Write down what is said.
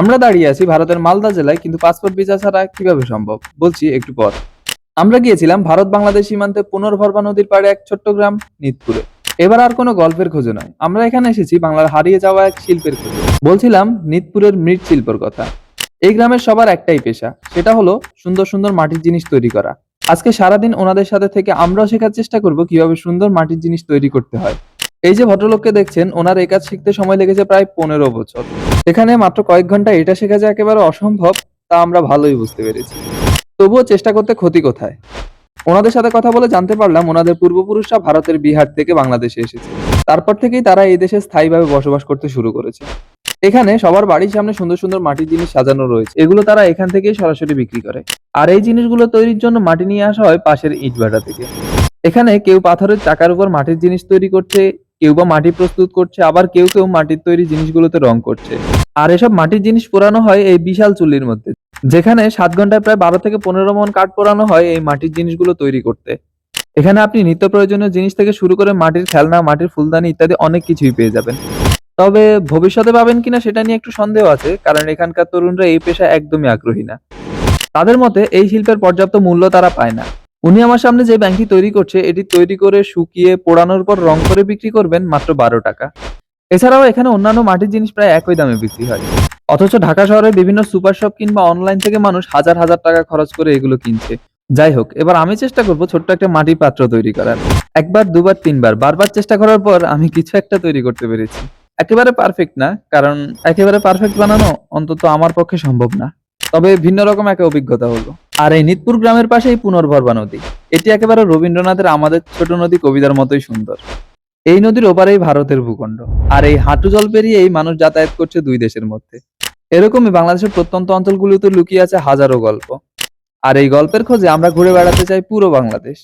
আমরা দাঁড়িয়ে আছি ভারতের মালদা জেলায়, কিন্তু পাসপোর্ট ভিসা ছাড়া কীভাবে সম্ভব? বলছি একটু পর। আমরা গিয়েছিলাম ভারত বাংলাদেশ সীমান্তে পুনর্ভরবা নদীর পাড়ে এক ছোট্ট গ্রাম নিতপুরে। এবার আর কোনো গল্পের খোঁজে নয় আমরা এখানে এসেছি বাংলার হারিয়ে যাওয়া এক শিল্পের খোঁজে। বলছিলাম নিতপুরের মৃৎ শিল্পর কথা। এই গ্রামের সবার একটাই পেশা, সেটা হলো সুন্দর সুন্দর মাটির জিনিস তৈরি করা। আজকে সারাদিন ওনাদের সাথে থেকে আমরাও শেখার চেষ্টা করব কীভাবে সুন্দর মাটির জিনিস তৈরি করতে হয়। এই যে ভদ্রলোককে দেখছেন, ওনার এই কাজ শিখতে সময় লেগেছে প্রায় পনেরো বছর। এখানে মাত্র কয়েক ঘণ্টা এটা শেখা যে একেবারে অসম্ভব, তা আমরা ভালোই বুঝতে পেরেছি। তবুও চেষ্টা করতে ক্ষতি কোথায়? ওনাদের সাথে কথা বলে জানতে পারলাম ওনাদের পূর্বপুরুষরা ভারতের বিহার থেকে বাংলাদেশে এসেছে। তারপর থেকেই তারা এই দেশে স্থায়ীভাবে বসবাস করতে শুরু করেছে। এখানে সবার বাড়ির সামনে সুন্দর সুন্দর মাটির জিনিস সাজানো রয়েছে। এগুলো তারা এখান থেকেই সরাসরি বিক্রি করে। আর এই জিনিসগুলো তৈরির জন্য মাটি নিয়ে আসা হয় পাশের ইটভাটা থেকে। এখানে কেউ পাথরের চাকার উপর মাটির জিনিস তৈরি করছে কেউ বা মাটি প্রস্তুত করছে, আবার কেউ কেউ মাটির তৈরি জিনিসগুলোতে রং করছে। আর এসব মাটির জিনিস পোড়ানো হয় এই বিশাল চুল্লির মধ্যে, যেখানে সাত ঘন্টায় প্রায় বারো থেকে পনেরো মন কাঠ পোড়ানো হয় এই মাটির জিনিসগুলো তৈরি করতে। এখানে আপনি নিত্য প্রয়োজনীয় জিনিস থেকে শুরু করে মাটির খেলনা, মাটির ফুলদানি ইত্যাদি অনেক কিছুই পেয়ে যাবেন। তবে ভবিষ্যতে পাবেন কিনা সেটা নিয়ে একটু সন্দেহ আছে, কারণ এখানকার তরুণরা এই পেশায় একদমই আগ্রহী না। তাদের মতে এই শিল্পের পর্যাপ্ত মূল্য তারা পায় না। উনি আমার সামনে যে ব্যাংকটি তৈরি করছে, এটি তৈরি করে শুকিয়ে পোড়ানোর পর রং করে বিক্রি করবেন মাত্র বারো টাকা। এছাড়াও এখানে অন্যান্য মাটির জিনিস প্রায় একই দামে বিক্রি হয়। অথচ ঢাকা শহরের বিভিন্ন সুপার শপ কিংবা অনলাইন থেকে মানুষ হাজার হাজার টাকা খরচ করে এগুলো কিনছে। যাই হোক, এবার আমি চেষ্টা করব ছোট্ট একটা মাটির পাত্র তৈরি করার। একবার, দুবার, তিনবার, বারবার চেষ্টা করার পর আমি কিছু একটা তৈরি করতে পেরেছি। একেবারে পারফেক্ট না, কারণ একেবারে পারফেক্ট বানানো অন্তত আমার পক্ষে সম্ভব না। তবে ভিন্ন রকম একটা অভিজ্ঞতা হলো। আর এই নিতপুর গ্রামের পাশেই পুনর্ভরবা নদী। এটি একেবারে রবীন্দ্রনাথের আমাদের ছোট নদী কবিতার মতোই সুন্দর। এই নদীর ওপারেই ভারতের ভূখণ্ড। আর এই হাঁটু জল পেরিয়েই মানুষ যাতায়াত করছে দুই দেশের মধ্যে। এরকমই বাংলাদেশের প্রত্যন্ত অঞ্চলগুলোতে লুকিয়ে আছে হাজারো গল্প। আর এই গল্পের খোঁজে আমরা ঘুরে বেড়াতে চাই পুরো বাংলাদেশ।